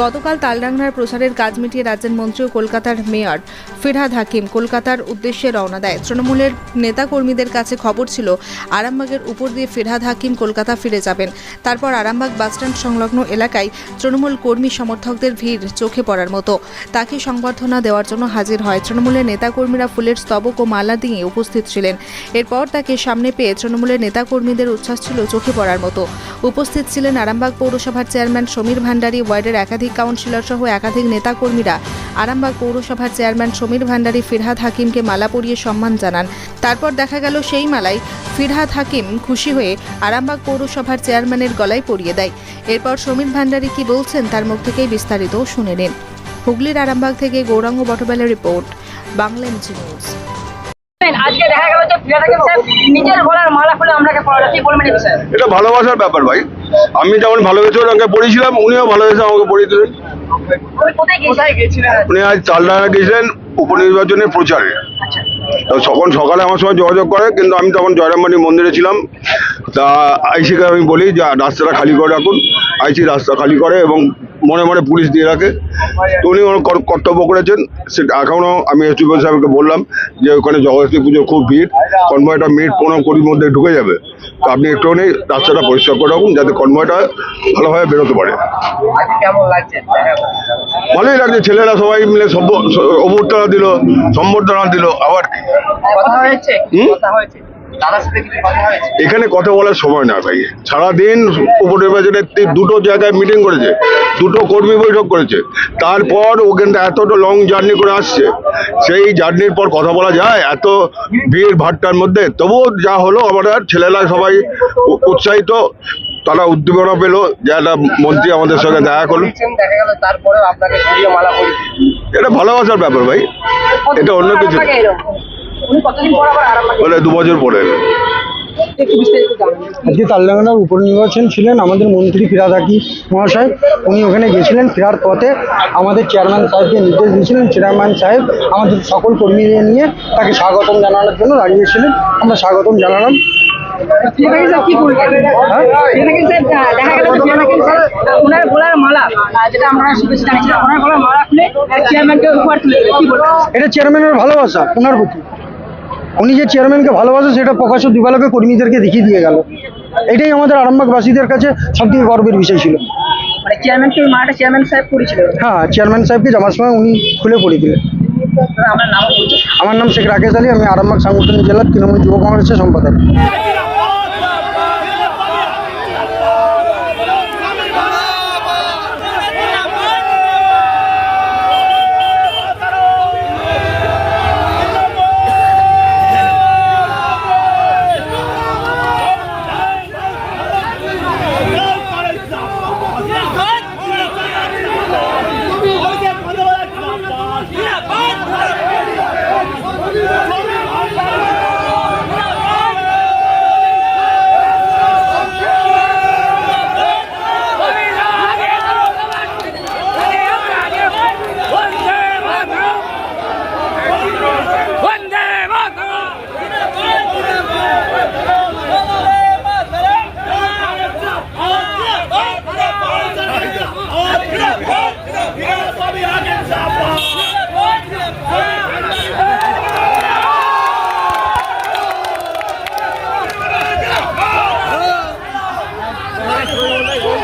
গতকাল তালডাংরার প্রচারের কাজ মিটিয়ে রাজ্যের মন্ত্রী ও কলকাতার মেয়র ফিরহাদ হাকিম কলকাতার উদ্দেশ্যে রওনা দেয়। তৃণমূলের নেতাকর্মীদের কাছে খবর ছিল, আরামবাগের উপর দিয়ে ফিরহাদ হাকিম কলকাতা ফিরে যাবেন। তারপর আরামবাগ বাসস্ট্যান্ড সংলগ্ন এলাকায় তৃণমূল কর্মী সমর্থকদের ভিড় চোখে পড়ার মতো। তাকে সংবর্ধনা দেওয়ার জন্য হাজির হয়। তৃণমূলের নেতাকর্মীরা ফুলের স্তবক ও মালা দিয়ে উপস্থিত ছিলেন। এরপর তাকে সামনে পেয়ে তৃণমূলের নেতাকর্মীদের উচ্ছ্বাস ছিল চোখে পড়ার মতো। উপস্থিত ছিলেন আরামবাগ পৌরসভার চেয়ারম্যান সমীর ভান্ডারী, ওয়ার্ডের একাধিক কাউন্সিলর সহ একাধিক নেতাকর্মীরা। আরামবাগ পৌরসভার চেয়ারম্যান সমীর ভান্ডারী ফিরহাদ হাকিমকে মালা পরিয়ে সম্মান জানান। তারপর দেখা গেল সেই মালাই ফিরহাদ হাকিম খুশি হয়ে আরামবাগ পৌরসভার চেয়ারম্যানের গলায় পরিয়ে দেয়। এরপর সমীর ভান্ডারী কি বলছেন তার মুখ থেকেই বিস্তারিত শুনে নিন। হুগলির আরামবাগ থেকে গৌরাঙ্গ বটবেলের রিপোর্ট, বাংলা নিউজ। আজকে দেখা গেল যে প্রিয়া থাকে স্যার নিজের গলার মালা খুলে আপনাকে পড়ালো। কি বলবেন এই এটা ভালোবাসার ব্যাপার ভাই। আমি যেমন ভালোবেসে ওনাকে পড়িয়েছিলাম উনিও ভালোবেসে আমাকে পড়িয়ে দিলেন। উনি আজ চালডাঙ্গা গেছিলেন উপনির্বাচনের প্রচারে। আচ্ছা। তো তখন সকালে আমার সঙ্গে যোগাযোগ করে কিন্তু আমি তখন জয়রামবাড়ি মন্দিরে ছিলাম। তা আইসিকে আমি বলি যে রাস্তাটা খালি করে রাখুন। আইসি রাস্তা খালি করে এবং মনে মনে পুলিশ দিয়ে রাখে। তো উনি কর্তব্য করেছেন। সেটা এখনও আমি এসডিপি সাহেবকে বললাম যে ওখানে জগদ্ধাত্রী পুজো খুব ভিড়। কনভয়টা মিনিট পনেরো কুড়ির মধ্যে ঢুকে যাবে। তো আপনি একটুখানি রাস্তাটা পরিষ্কার করে রাখুন যাতে কনভয়টা ভালোভাবে বেরোতে পারে? ভালোই লাগছে। ছেলেরা সবাই মিলে সব অভ্যর্থনা দিল সম্বর্ধনা দিল। আবার কি? কথা হয়েছে? কথা হয়েছে। এখানে কথা বলার সময় না ভাই। সারাদিন উপনির্বাচনের দুটো জায়গায় মিটিং করেছে। দুটো কর্মী বৈঠক করেছে। তারপর ওখানটা এতটা লং জার্নি করে আসছে। সেই জার্নির পর কথা বলা যায় এত ভিড় ভাট্টার মধ্যে। তবুও যা হলো আমাদের ছেলেরা সবাই উৎসাহিত। তারা উদ্দীপনা পেল যে একটা মন্ত্রী আমাদের সঙ্গে দেখা করল। এটা ভালোবাসার ব্যাপার ভাই। এটা অন্য কিছু। না। আপনাকে এরকম। উনি কতদিন পর আবার আরাম বলে দু বছর পরে আজকে তালডাঙ্গার উপনির্বাচন ছিলেন আমাদের মন্ত্রী মহাশয় উনি ওখানে গেছিলেন ফেরার পথে আমাদের চেয়ারম্যান সাহেবকে নির্দেশ দিয়েছিলেন চেয়ারম্যান সাহেব আমাদের সকল কর্মীদের নিয়ে তাকে স্বাগতম জানানোর জন্য দাঁড়িয়েছিলেন আমরা স্বাগতম জানালাম হ্যাঁ? প্রিয়াঙ্কা স্যার আহ, দেখা গেল যে প্রিয়াঙ্কা স্যার আহ, ওনার গলার মালা যেটা আমরা শুভেচ্ছা ওনার গলার মালা খুলে চেয়ারম্যানকে উপহার তুলে দিলেন। কি বলবেন এটা চেয়ারম্যানের ভালোবাসা ওনার প্রতি উনি যে চেয়ারম্যানকে ভালোবাসে সেটা প্রকাশ্য দিবালোকে কর্মীদেরকে দেখিয়ে দিয়ে গেল। এটাই আমাদের আরামবাগবাসীদের কাছে সবথেকে গর্বের বিষয় ছিল। মানে হ্যাঁ চেয়ারম্যান সাহেবকে যাওয়ার সময় উনি খুলে পড়ে দিলেন আমার নাম আমার নাম শেখ রাকেশ আলী আমি আরামবাগ সাংগঠনিক জেলার তৃণমূল যুব কংগ্রেসের সম্পাদক। mais por um negócio.